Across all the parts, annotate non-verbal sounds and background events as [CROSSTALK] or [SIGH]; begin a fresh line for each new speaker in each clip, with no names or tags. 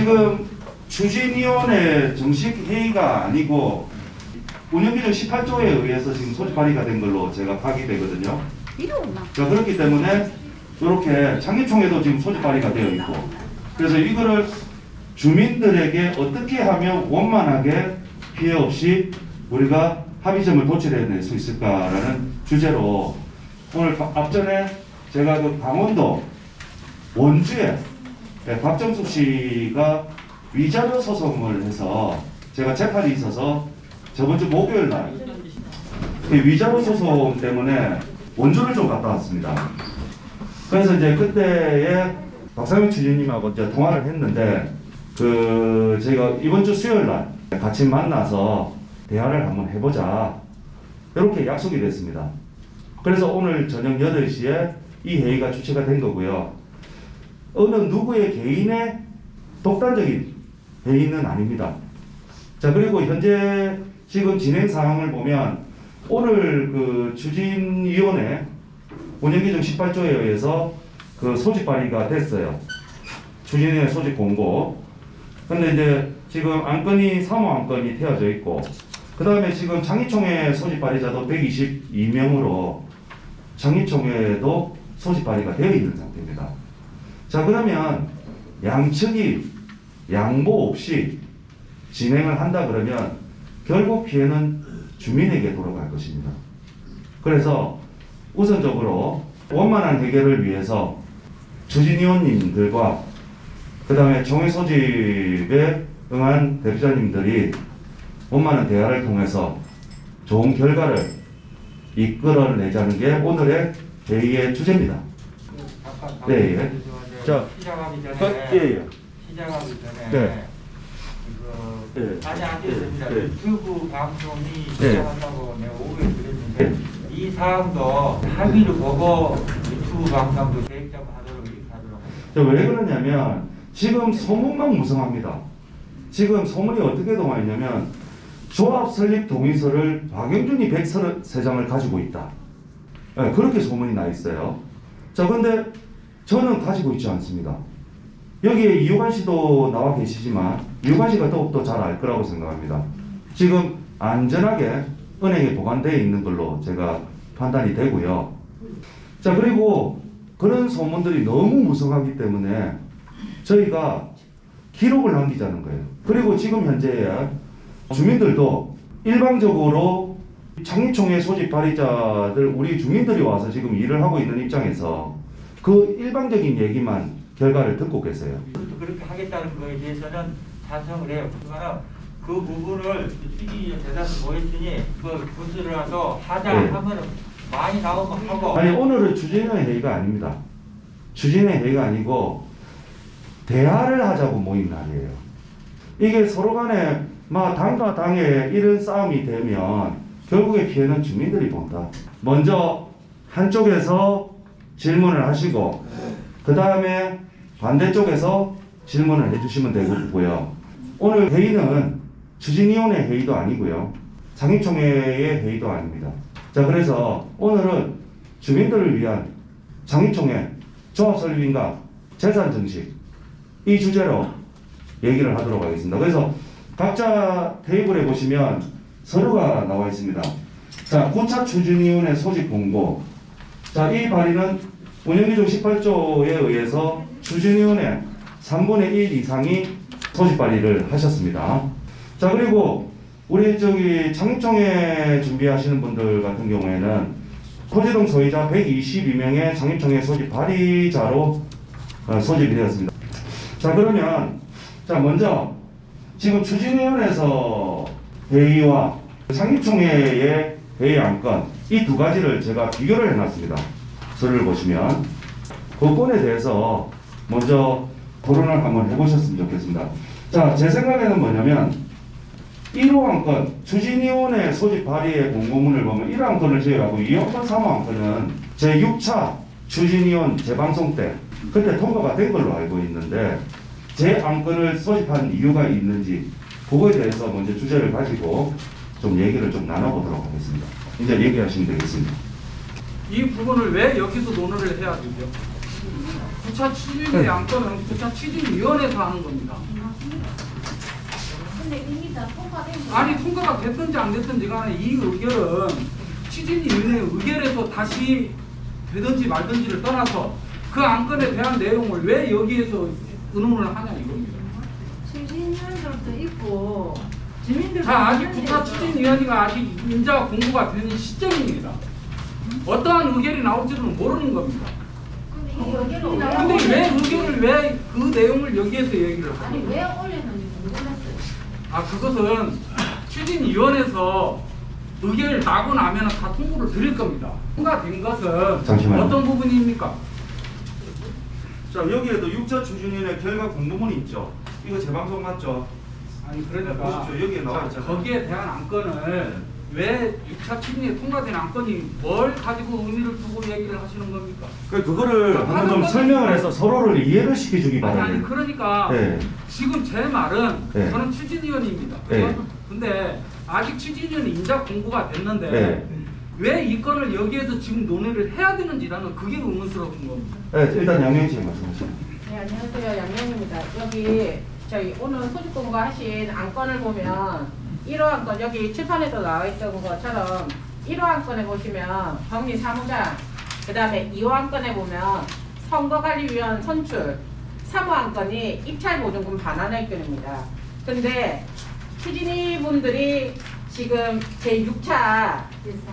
지금 추진위원회 정식 회의가 아니고 운영규정 18조에 의해서 지금 소집 발의가 된 걸로 제가
없나?
자, 그렇기 때문에 이렇게 창립총회도 지금 소집 발의가 되어 있고 그래서 이거를 주민들에게 어떻게 하면 원만하게 피해 없이 우리가 합의점을 도출해낼 수 있을까라는 주제로 오늘 가- 앞전에 제가 그 강원도 원주에 네, 박정숙 씨가 위자료 소송을 해서 제가 재판이 있어서 저번 주 목요일 날그 위자료 소송 때문에 원주를 좀 갔다 왔습니다. 그래서 이제 그때에 박상현 주지님하고 이제 통화를 했는데 그 저희가 이번 주 수요일 날 같이 만나서 대화를 한번 해보자 이렇게 약속이 됐습니다. 그래서 오늘 저녁 8시에 이 회의가 주최가 된 거고요. 어느 누구의 개인의 독단적인 회의는 아닙니다. 자 그리고 현재 지금 진행 상황을 보면 오늘 그 추진위원회 운영규정 18조에 의해서 그 소집 발의가 됐어요. 추진위원회 소집 공고. 근데 이제 지금 안건이 사모 안건이 태워져 있고 그 다음에 지금 장의총회 소집 발의자도 122명으로 장의총회도 소집 발의가 되어 있는 상태입니다. 자 그러면 양측이 양보 없이 진행을 한다 그러면 결국 피해는 주민에게 돌아갈 것입니다. 그래서 우선적으로 원만한 해결을 위해서 주진위원님들과 그 다음에 총회 소집에 응한 대표자님들이 원만한 대화를 통해서 좋은 결과를 이끌어내자는 게 오늘의 회의의 주제입니다.
잠깐
네, 예. 자,
시작하기 전에
어, 예, 예.
시작하기 전에
네.
이거
예.
아니 안 됐습니다.
예.
유튜브 방송이
예.
시작한다고 내가 오후에 그랬는데 이 사항도 합의를 보고 유튜브 방송도 계획적으로 하도록 이렇게 하도록 하겠습니다.
자, 왜 그러냐면 지금 소문만 무성합니다. 지금 소문이 어떻게 동화했냐면 조합 설립 동의서를 박영준이 133장을 가지고 있다. 예, 그렇게 소문이 나 있어요. 자, 근데 저는 가지고 있지 않습니다. 여기에 이호관 씨도 나와 계시지만 이호관 씨가 더욱더 잘 알 거라고 생각합니다. 지금 안전하게 은행에 보관되어 있는 걸로 제가 판단이 되고요. 자, 그리고 그런 소문들이 너무 무성하기 때문에 저희가 기록을 남기자는 거예요. 그리고 지금 현재 주민들도 일방적으로 창립총회 소집 발의자들 우리 주민들이 와서 지금 일을 하고 있는 입장에서 그 일방적인 얘기만 결과를 듣고 계세요.
그렇게 하겠다는 거에 대해서는 찬성을 해요. 그러나 그 부분을 취지 대단히 모였으니 그 분수라도 하자
네.
하면은 많이 나오면 하고
아니 오늘은 추진의 회의가 아닙니다. 추진의 회의가 아니고 대화를 하자고 모인 날이에요. 이게 서로 간에 막 당과 당의 이런 싸움이 되면 결국에 피해는 주민들이 본다. 먼저 한쪽에서 질문을 하시고 그 다음에 반대쪽에서 질문을 해주시면 되고요. 오늘 회의는 추진위원회 회의도 아니고요. 장립총회의 회의도 아닙니다. 자 그래서 오늘은 주민들을 위한 장립총회 종합설립인가 재산 증식 이 주제로 얘기를 하도록 하겠습니다. 그래서 각자 테이블에 보시면 서류가 나와 있습니다. 자, 9차 추진위원회 소집 공고. 자, 이 발의는 운영규정 18조에 의해서 추진위원회 3분의 1 이상이 소집 발의를 하셨습니다. 자, 그리고 우리 저기 창립총회 준비하시는 분들 같은 경우에는 토지동 소유자 122명의 창립총회 소집 발의자로 어, 소집이 되었습니다. 자 그러면 자 먼저 지금 추진위원회에서 회의와 창립총회의 회의 안건 이 두 가지를 제가 비교를 해놨습니다. 서류를 보시면 그 건에 대해서 먼저 토론을 한번 해보셨으면 좋겠습니다. 자 제 생각에는 뭐냐면 1호 안 건 추진위원회 소집 발의의 공고문을 보면 1호 안 건을 제외하고 2호 안 건, 3호 안 건은 제6차 추진위원 재방송 때 그때 통과가 된 걸로 알고 있는데 제 안건을 소집한 이유가 있는지 그거에 대해서 먼저 주제를 가지고 좀 얘기를 좀 나눠보도록 하겠습니다. 이제 얘기하시면 되겠습니다.
이 부분을 왜 여기서 논의를 해야 되죠? 9차 추진위
네.
안건은 9차 추진위원회에서 하는 겁니다.
맞습니다. 근데 이미 다 통과된 거
아니 통과가 됐든지 안 됐든지 간에 이 의결은 취진위원회 의결에서 다시 되든지 말든지를 떠나서 그 안건에 대한 내용을 왜 여기에서 의논을 하냐 이겁니다.
추진위원들도 있고 주민들도
자 아직 국가 추진위원회가 아직 인자 공부가 되는 시점입니다. 어떠한 의결이 나올지는 모르는 겁니다.
근데 이 의견이
왜 의결을 왜 그 내용을 여기에서 얘기를
아니
하냐?
왜 올렸는지 궁금했어요.
아 그것은 추진위원회에서 의결 나고 나면 다 통보를 드릴 겁니다. 통과된 것은
잠시만요.
어떤 부분입니까?
자 여기에도 육자 추진위원회 결과 공문이 있죠. 이거 재방송 맞죠?
아니 그러니까
네, 보십시오. 여기에 나와
자,
있잖아요.
거기에 대한 안건을 왜 6차 추진에 통과된 안건이 뭘 가지고 의미를 두고 얘기를 하시는 겁니까?
그 그거를 한번 좀 설명을 해서 서로를 이해를 시켜주기
아니 아니
바랍니다.
그러니까
네.
지금 제 말은
네.
저는 추진위원입니다.
네.
그죠? 근데 아직 추진위원이 인자 공고가 됐는데
네.
왜 이 건을 여기에서 지금 논의를 해야 되는지라는 그게 의문스러운 겁니다.
네, 일단 양현 씨 말씀하세요.
네, 안녕하세요. 양명입니다. 여기 저희 오늘 소집 공부하신 안건을 보면 1호 안건 여기 칠판에도 나와 있던 것처럼 1호 안 건에 보시면 법리 사무장 그 다음에 2호 안 건에 보면 선거관리위원 선출 3호 안 건이 입찰 보증금 반환의 건입니다. 근데 추진위 분들이 지금 제6차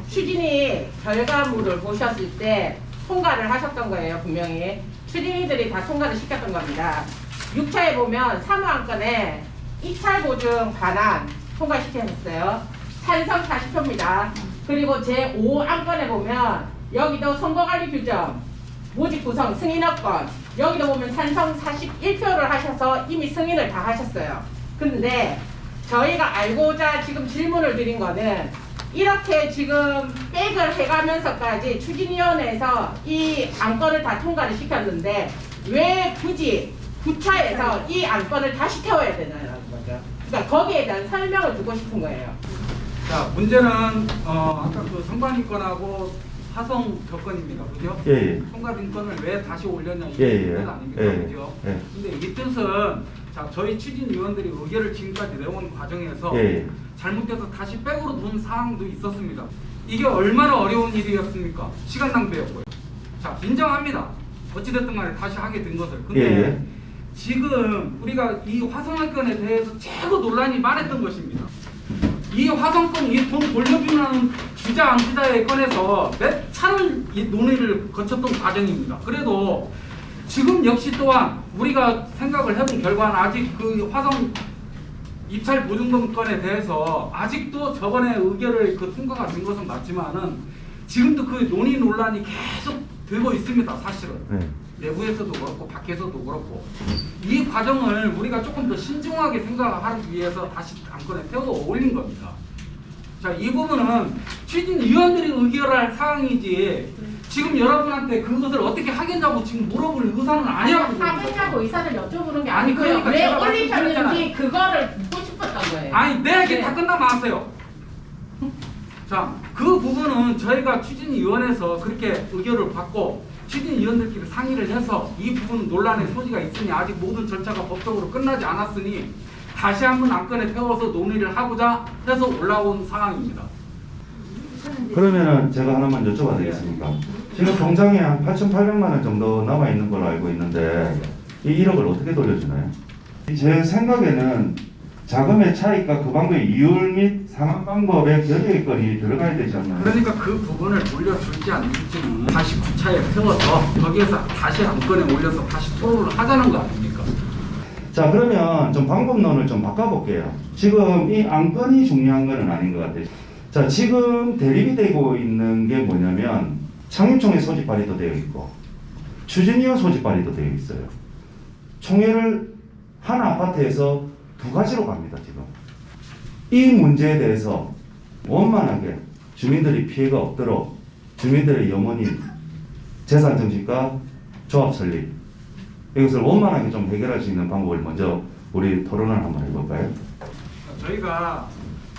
추진위 결과물을 보셨을 때 통과를 하셨던 거예요, 분명히. 추진위들이 다 통과를 시켰던 겁니다. 6차에 보면 3호 안 건에 입찰 보증 반환 통과시켰어요. 찬성 40표입니다. 그리고 제5 안건에 보면 여기도 선거관리 규정, 모집 구성 승인업권 여기도 보면 찬성 41표를 하셔서 이미 승인을 다 하셨어요. 근데 저희가 알고자 지금 질문을 드린 거는 이렇게 지금 백을 해가면서까지 추진위원회에서 이 안건을 다 통과를 시켰는데 왜 굳이 구차에서 이 안건을 다시 태워야 거죠. 그러니까 거기에 대한 설명을 두고 싶은 거예요.
자 문제는 어, 아까 그 선관위 건하고 화성 격건입니다. 그죠?
예, 예.
건을 왜 다시 올렸냐 이게
예, 예.
문제가 아닙니까?
예,
그죠?
예.
근데 이 뜻은 자 저희 추진 위원들이 의결을 지금까지 내온 과정에서
예, 예.
잘못돼서 다시 백으로 돈 사항도 있었습니다. 이게 얼마나 어려운 일이었습니까? 시간 낭비였고요. 자 인정합니다. 어찌됐든 간에 다시 하게 된 것을. 근데
예, 예.
지금 우리가 이 화성건에 대해서 최고 논란이 많았던 것입니다. 이 화성건 이돈 돌려주는 주자 안 주자에 건해서 몇 차를 이 논의를 거쳤던 과정입니다. 그래도 지금 역시 또한 우리가 생각을 해본 결과는 아직 그 화성 입찰 보증금 건에 대해서 아직도 저번에 의결을 그 통과가 된 것은 맞지만은 지금도 그 논의 논란이 계속 되고 있습니다. 사실은.
네.
내부에서도 그렇고 밖에서도 그렇고 이 과정을 우리가 조금 더 신중하게 생각하기 위해서 다시 안건에 태워 올린 겁니다. 자, 이 부분은 취진위원들이 의결할 사항이지 지금 여러분한테 그것을 어떻게 하겠냐고 지금 물어볼 의사는 아니라고
하겠냐고 의사를 여쭤보는 게
아니,
아니고요.
그러니까
왜
제가
올리셨는지
말씀드렸잖아요.
그거를 묻고 싶었던 거예요.
아니 내 얘기
네.
다 끝나면 하세요. 자, 그 부분은 저희가 추진위원회에서 그렇게 의결을 받고 추진 위원들끼리 상의를 해서 이 부분 논란의 소지가 있으니 아직 모든 절차가 법적으로 끝나지 않았으니 다시 한번 안건에 태워서 논의를 하고자 해서 올라온 상황입니다.
그러면은 제가 하나만 여쭤봐도 되겠습니까? 지금 통장에 한 8,800만 원 정도 남아 있는 걸로 알고 있는데 이 1억을 어떻게 돌려주나요? 제 생각에는 자금의 차익과 그 방법의 이율 및 상환 방법의 결의 건이 들어가야 되지 않나요?
그러니까 그 부분을 돌려줄지 안 줄지는 다시 구차에 태워서 거기에서 다시 안건에 올려서 다시 토론을 하자는 거 아닙니까?
자 그러면 좀 방법론을 좀 바꿔볼게요. 지금 이 안건이 중요한 거는 아닌 것 같아요. 자 지금 대립이 되고 있는 게 뭐냐면 창립총회 소집 발의도 되어 있고 추진위원 소집 발의도 되어 있어요. 총회를 한 아파트에서 두 가지로 갑니다 지금. 이 문제에 대해서 원만하게 주민들이 피해가 없도록 주민들의 영원히 재산 정식과 조합 설립 이것을 원만하게 좀 해결할 수 있는 방법을 먼저 우리 토론을 한번 해볼까요?
저희가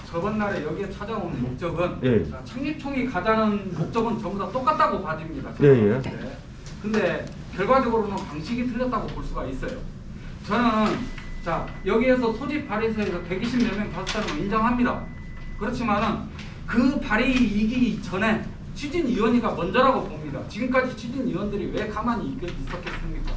저번 날에 여기에 찾아온 목적은
예.
자, 창립총이 가자는 목적은 전부 다 똑같다고 봐집니다.
예, 예.
네. 근데 결과적으로는 방식이 틀렸다고 볼 수가 있어요. 저는 자 여기에서 소집 발의서에서 120몇 명 봤다는 거 인정합니다. 그렇지만은 그 발의이기 전에 추진위원회가 먼저라고 봅니다. 지금까지 추진위원들이 왜 가만히 있- 있었겠습니까?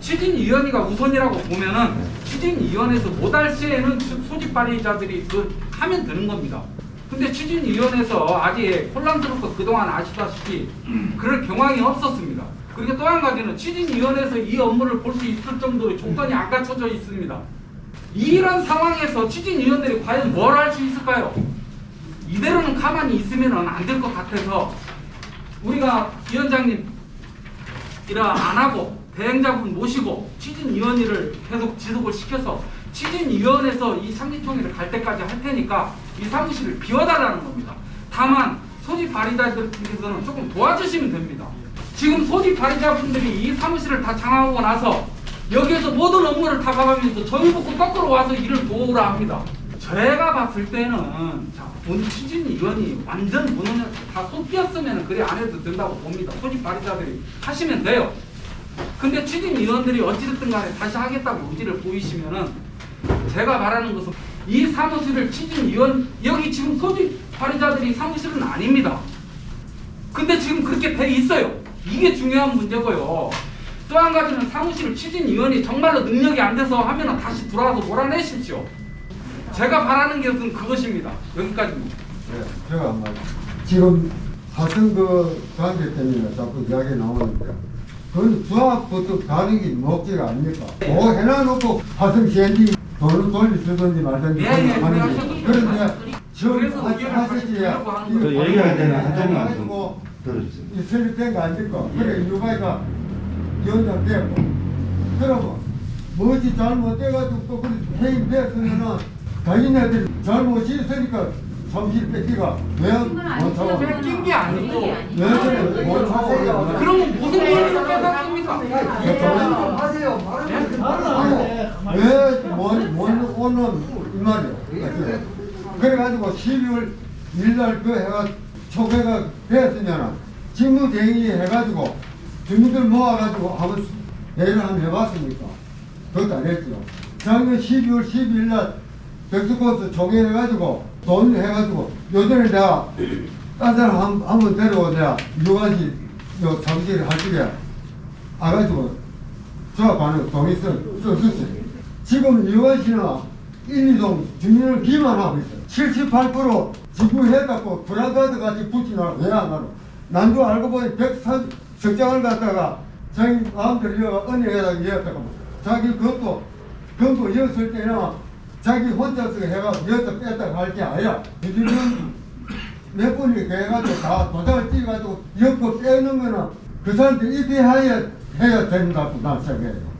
추진위원회가 우선이라고 보면은 추진위원회에서 못할 시에는 추- 소집 발의자들이 그 하면 되는 겁니다. 근데 추진위원회에서 아직 혼란스럽고 그동안 아시다시피 그럴 경황이 없었습니다. 그리고 또 한 가지는 추진위원회에서 이 업무를 볼 수 있을 정도로 조건이 안 갖춰져 있습니다. 이런 상황에서 추진위원들이 과연 뭘 할 수 있을까요? 이대로는 가만히 있으면 안 될 것 같아서 우리가 위원장님 이라 안 하고 대행자분 모시고 추진위원회를 계속 지속을 시켜서 추진위원회에서 이 상임총회를 갈 때까지 할 테니까 이 사무실을 비워달라는 겁니다. 다만 소집 발의자들께서는 조금 도와주시면 됩니다. 지금 소집 발의자분들이 이 사무실을 다 장악하고 나서 여기에서 모든 업무를 다 가가면서 저희 보고 거꾸로 와서 일을 도우라 합니다. 제가 봤을 때는 자, 본 추진위원이 완전 문을 다 쏟겼으면 그래 안 해도 된다고 봅니다. 소집 발의자들이 하시면 돼요. 근데 추진위원들이 어찌됐든 간에 다시 하겠다고 의지를 보이시면은 제가 말하는 것은 이 사무실을 추진위원 여기 지금 소집 발의자들이 사무실은 아닙니다. 근데 지금 그렇게 돼 있어요. 이게 중요한 문제고요. 또 한 가지는 사무실 추진위원이 정말로 능력이 안 돼서 하면은 다시 돌아와서 몰아내십시오. 제가 바라는 것은 그것입니다. 여기까지입니다.
네, 제가 한 말. 지금 하선 그 관계 때문에 자꾸 이야기 나오는데 그건 수학부터 가는 게 목적 아닙니까? 뭐 해놔놓고 하선 시엔지 돈을 돌려주든지 말든지
예, 예,
하는 게
그래서
그런데 지금 하- 하시지.
얘기할 때는 한쪽만 좀 들어주세요.
이 설립된 거 아닙니까? 그래 유가이가 위원장 되고. 그러면 무엇이 잘못돼가지고 또 그렇게 해임됐으면은 자기네들이 잘못이 있으니까 사무실 뺏기가 왜못 차고?
뺏긴 게 아니고.
왜 그래? 못 차고
그러면 무슨 권리로 뺏었습니까?
왜못 오는 이 말이야 그래가지고 12월 1날 그 해가 초회가 됐으면은 직무 대행이 해가지고 주민들 모아가지고 한번 대회를 한번 해봤습니까? 그것도 안 했죠. 작년 12월 12일 날 백두코스 총회 해가지고 돈 해가지고 요전에 내가 딴 사람 한, 한번 데려오 내가 유관시 요 사무실에 할 적에 와가지고 조합하는 써, 썼었어요. 지금 유관시나 1, 2동 주민을 기만하고 있어요. 78% 지구해갖고 브라가드 같이 붙이나 왜안 하노? 난도 알고 보니 103 석장을 갖다가 자기 마음대로 이어가 은행에다가 이었다가 자기 그것도 금고 이었을 때는 자기 혼자서 해가 이었다 뺐다 할 게 아니라 주민은 몇 분이 해가지고 다 도장을 찍어가지고 엮고 빼는 거는 그 사람들 입회하여 해야 된다고 난 생각해요.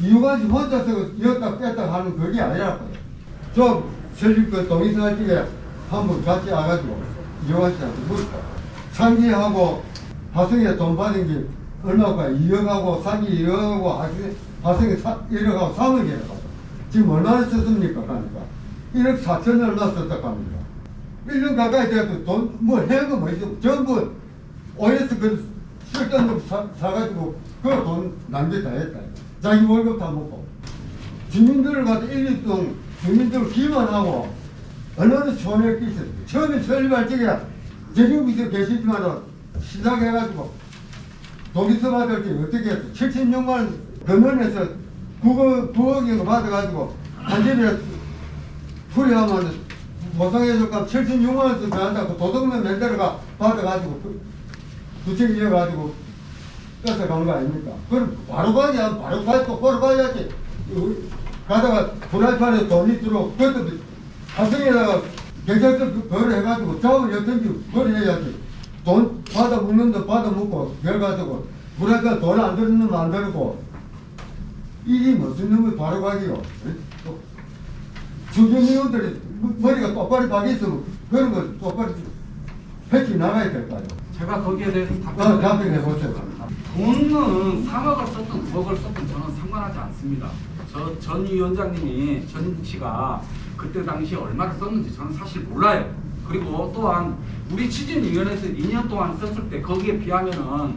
이유가지 혼자서 였다 뺐다 하는 그게 아니라고요. 저 설립 그 동의서 쪽에 한번 같이 와가지고 이용한 씨한테 물었다. 상기하고 화성에 돈 받은 게 얼마가 2억하고 상기 2억하고 화성에, 화성에 1억하고 3억이라고. 지금 얼마나 썼습니까? 그러니까 1억 4천 얼마 썼다고 합니다. 1년 가까이 돼도 돈, 뭐, 해거 뭐 있어. 전부, OS 그, 쓸데없는 사, 사가지고, 그돈 낭비 다 했다. 자기 월급 다 먹고. 주민들을 가서 1, 2동 주민들 기만하고, 얼마나 손해를 끼쳤어. 처음에 설립할 적에, 제주도에서 계시지만, 시작해가지고, 동의서 받을 때 어떻게 했어? 76만 원 금연에서 9억, 9억인가 받아가지고, 한 집에 풀이하면 보상해줄까 76만 원씩 배한다고 도둑만 맨데러가 받아가지고 그- 구청 이어가지고 뺏어간 거 아닙니까? 그럼 바로 않 바로 가고 바로 가야지 가다가 프라이팬에 돈이 들어 그것도 화성에다가 경찰서 그걸 해가지고 자원 여든지 그걸 해야지 돈 받아 먹는 데 받아 먹고 그걸 가지고 프라이팬 돈안 들는 놈안 들고 이게 무슨 놈의 바로 가기요 주변 의원들이 머리가 똑바로 박이 있으면 그런 거 똑바로 패치 나가야 될 거 아니에요.
제가 거기에 대해서
아,
답변을
답변해 보세요.
돈은 3억을 썼든 9억을 썼든 저는 상관하지 않습니다. 저 전 위원장님이 전 씨가 그때 당시에 얼마를 썼는지 저는 사실 몰라요. 그리고 또한 우리 추진위원회에서 2년 동안 썼을 때 거기에 비하면은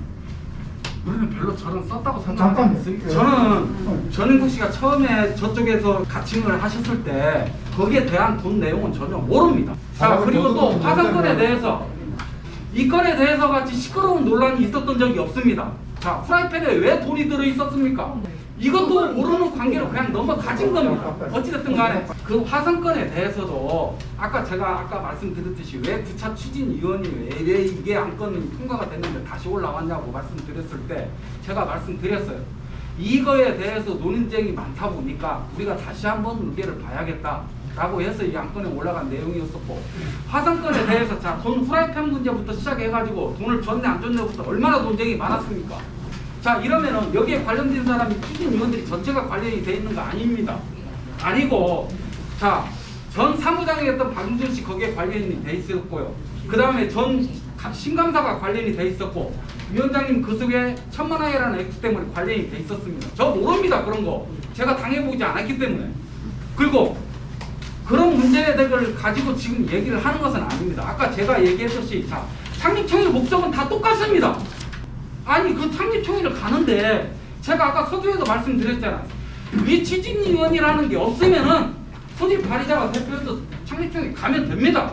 우리는 별로 저는 썼다고 생각
잠깐만요.
안 했어요. 저는 전인국 씨가 처음에 저쪽에서 가칭을 하셨을 때 거기에 대한 돈 내용은 전혀 모릅니다. 자
아,
그리고 또
모르겠네요.
대해서 이 건에 대해서 같이 시끄러운 논란이 있었던 적이 없습니다. 자 프라이팬에 왜 돈이 들어 있었습니까? 이것도 모르는 관계로 그냥 넘어가진 겁니다. 어찌됐든 간에 그 화성건에 대해서도 아까 제가 아까 말씀드렸듯이 왜 9차 추진위원이 왜, 왜 이게 안건이 통과가 됐는데 다시 올라왔냐고 말씀드렸을 때 제가 말씀드렸어요. 이거에 대해서 논쟁이 많다 보니까 우리가 다시 한번 의견을 봐야겠다. 라고 해서 이 안건에 올라간 내용이었었고 화성건에 대해서 자돈 후라이팬 문제부터 시작해가지고 돈을 줬네 안 줬네부터 얼마나 논쟁이 많았습니까? 자 이러면은 여기에 관련된 사람이 추진위원들이 전체가 관련이 돼 있는 거 아닙니다. 아니고 자 전 사무장이었던 박윤준 씨 거기에 관련이 돼 있었고요. 그 다음에 전 가- 신감사가 관련이 돼 있었고 위원장님 그 속에 천만 원이라는 액수 때문에 관련이 돼 있었습니다. 저 모릅니다 그런 거. 제가 당해보지 않았기 때문에. 그리고 그런 문제들을 가지고 지금 얘기를 하는 것은 아닙니다. 아까 제가 얘기했듯이 자 창립총회 목적은 다 똑같습니다. 아니 그 창립총회를 가는데 제가 아까 서두에도 말씀드렸잖아요. 이 취진 위원이라는 게 없으면은 소집 발의자가 대표해서 창립총회 가면 됩니다.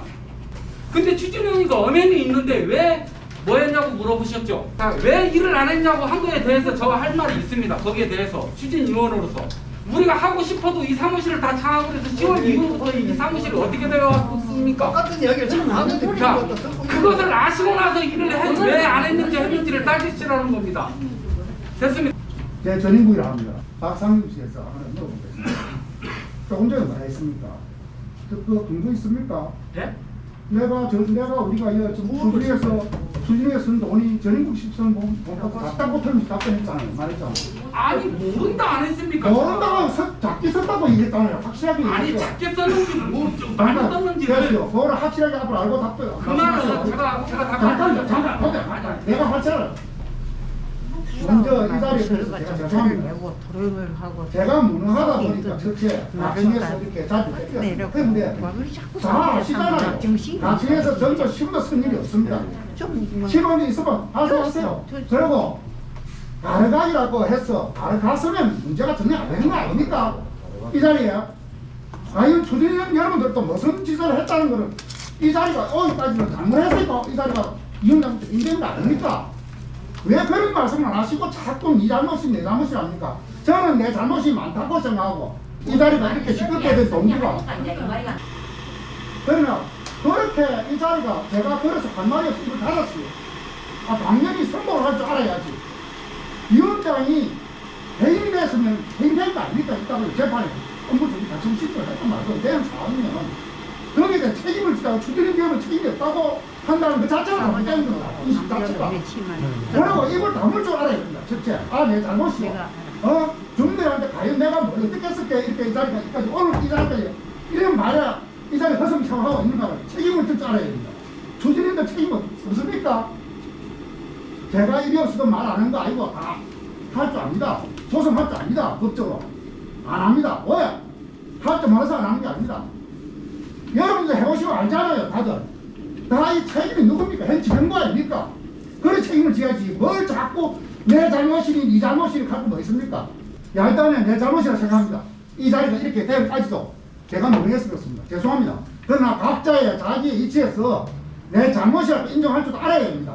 근데 취진위원이가 엄연히 있는데 왜 뭐 했냐고 물어보셨죠? 자, 왜 일을 안 했냐고 한 거에 대해서 저 할 말이 있습니다. 거기에 대해서 취진위원으로서 우리가 하고 싶어도 이 사무실을 다 창하고 그래서 10월 이후부터 이 사무실이 어떻게 되어왔습니까?
똑같은 이야기를 지금 하는데
자, 그것을 아시고 나서 일을 해, 왜안 했는지 했는지를 따지시라는 겁니다. 됐습니다.
제 전인국이라 합니다. 박상윤 씨에서 하나 물어보겠습니다. 조금 전에 말했습니까? 그, 그 근거 있습니까?
예?
내가 저 내가 우리가 이 수준에서 수준에서 쓴 돈이 전인국 십선 돈값 답답고 틀면서 답변했잖아요. 말했잖아요.
아니 모른다 안 했습니까?
모른다고 서- 작게 썼다고 얘기했잖아요. 확실하게
아니
얘기했죠.
작게 썼는지 뭐 많이 썼는지를
그렇죠. 그거를 확실하게 앞으로 알고 답변.
그 말은 제가 제가
잠깐 잠깐 잠깐 내가 확실해. 먼저 이 자리에 대해서 제가 죄송합니다.
토론을 하고
제가 무능하다 보니까 첫째 나중에서 이렇게 자주 뺏겼습니다. 그런데 잘 아시잖아요. 나중에서 전부 시험도 쓴 일이 없습니다.
좀
시험이 있으면 하세요. 그리고 가르가기라고 해서 가르갔으면 문제가 전혀 안 되는 거 아닙니까? 이 자리에 과연 초진위원 여러분들도 무슨 짓을 했다는 거를 이 자리가 어디까지는 잘못했으니까 이 자리가 인정인 거 아닙니까? 왜 그런 말씀을 안 하시고 자꾸 네 잘못이 내 잘못이 아닙니까? 저는 내 잘못이 많다고 생각하고 이 자리가 이렇게 시끄럽게 된 동기가 그러면 그렇게 이 자리가 제가 그래서 없이 입을 닫았어요. 아, 당연히 선고를 할 줄 알아야지. 위원장이 해임이 됐으면 해임될 거 아닙니까? 이따가 재판에 업무적인 가처분 신청을 했단 말이죠. 대형 사안이면. 거기에 대한 책임을 지다가 추진위 위원은 책임이 없다고 한다는 그 자체가 잘못된 겁니다. 이 자체가. 그리고 입을 다물 줄 알아야 됩니다. 첫째, 아, 내 잘못이야. 어? 주민들한테 과연 내가 뭘 어떻게 했을게 이렇게 이 자리가 여기까지 오늘 이 자리까지 이런 말이야 이 자리 허성창하고 있는 거는 책임을 질 줄 알아야 됩니다. 추진인데 책임 없습니까? 제가 일이 없어도 말 안 하는 거 아니고 다 할 줄 압니다. 소송할 줄 압니다. 법적으로. 안 합니다. 왜? 할줄 몰라서 안 하는 게 아닙니다. 여러분들 해보시면 알잖아요, 다들. 다이 책임이 누굽니까? 현 정부 아닙니까? 그런 책임을 져야지. 뭘 자꾸 내 잘못이니 네 잘못이니 갖고 뭐 있습니까? 야, 일단은 내 잘못이라 생각합니다. 이 자리가 이렇게 되기까지도 제가 모르겠어 그렇습니다. 죄송합니다. 그러나 각자의 자기의 이치에서 내 잘못이라고 인정할 줄 알아야 됩니다.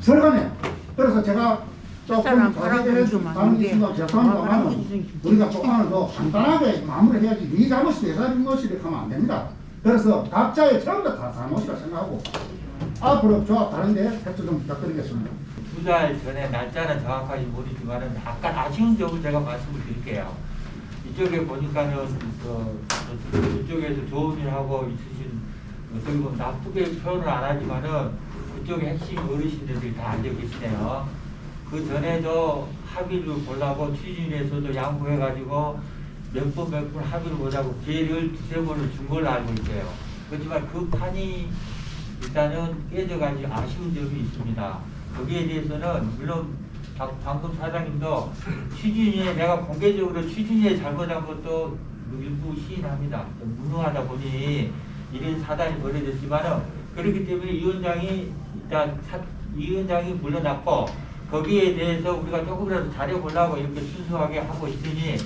설간에. 그래서 제가 조금 가게
이게
있습니다. 죄송합니다만 우리가 조금만 더 간단하게 마무리 해야지 네 잘못이 내 잘못이 하면 안 됩니다. 그래서 각자의 전부 다 잘못이라 생각하고 앞으로 조합 다른데 협조 좀 부탁드리겠습니다.
두 달 전에 날짜는 정확하게 모르지만은 약간 아쉬운 점을 제가 말씀을 드릴게요. 이쪽에 보니까는 그, 그 이쪽에서 좋은 일 하고 있으신 어떻게 보면 나쁘게 표현을 안 하지만은 그쪽에 핵심 어르신들이 다 앉아 계시네요. 그 전에도 합의를 보려고 취진에서도 양보해가지고 몇 번 몇 번 합의를 보자고 기회를 두세 번을 준 걸로 알고 있어요. 그렇지만 그 판이 일단은 깨져가지고 아쉬운 점이 있습니다. 거기에 대해서는 물론 박- 방금 사장님도 취준위에 내가 공개적으로 취준위에 잘못한 것도 일부 시인합니다. 좀 무능하다 보니 이런 사단이 벌어졌지만은 그렇기 때문에 위원장이 일단 사, 위원장이 물러났고 거기에 대해서 우리가 조금이라도 잘해보려고 이렇게 순수하게 하고 있으니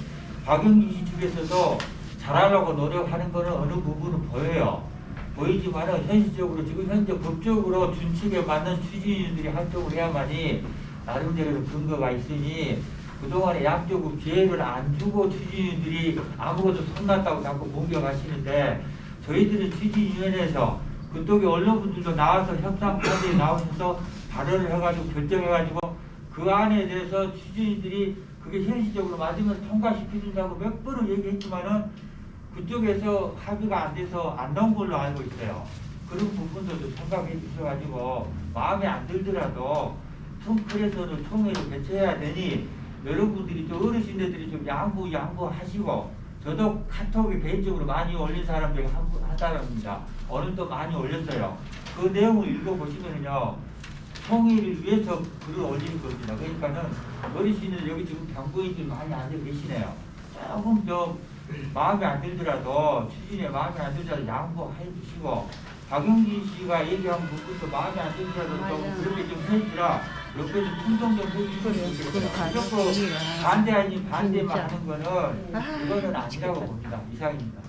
박영진 씨 측에서도 잘하려고 노력하는 거는 어느 부분은 보여요. 보이지만은 현실적으로 지금 현재 법적으로 준칙에 맞는 취지인들이 활동을 해야만이 나름대로 근거가 있으니 그동안에 양쪽으로 기회를 안 주고 취지인들이 아무것도 손났다고 자꾸 공격하시는데 저희들은 취지위원회에서 그쪽에 언론분들도 나와서 협상까지 나오셔서 발언을 해가지고 결정해가지고 그 안에 대해서 취지인들이 그게 현실적으로 맞으면 통과시켜준다고 몇 번을 얘기했지만은 그쪽에서 합의가 안 돼서 안 나온 걸로 알고 있어요. 그런 부분들도 생각해 주셔가지고 마음에 안 들더라도 총클에서는 총회를 개최해야 되니 여러분들이 좀 어르신들이 좀 양보 양보 하시고 저도 카톡에 개인적으로 많이 올린 사람들이 한 분- 한 사람입니다. 오늘도 많이 올렸어요. 그 내용을 읽어보시면요. 총회를 위해서 글을 올리는 겁니다. 그러니까는 어르신들 여기 지금 경고인들 많이 앉아 계시네요. 조금 더 마음에 안 들더라도 추진에 마음에 안 들더라도 양보해 주시고 박영진 씨가 얘기한 부분도 마음에 안 들더라도 좀. 그렇게 좀 해주라. 옆에서 충동 좀 해주시면
그래,
좋겠어요. 무조건
그래.
반대 아닌 반대만. 하는 거는 이거는 아니라고 [LAUGHS] 봅니다. 이상입니다.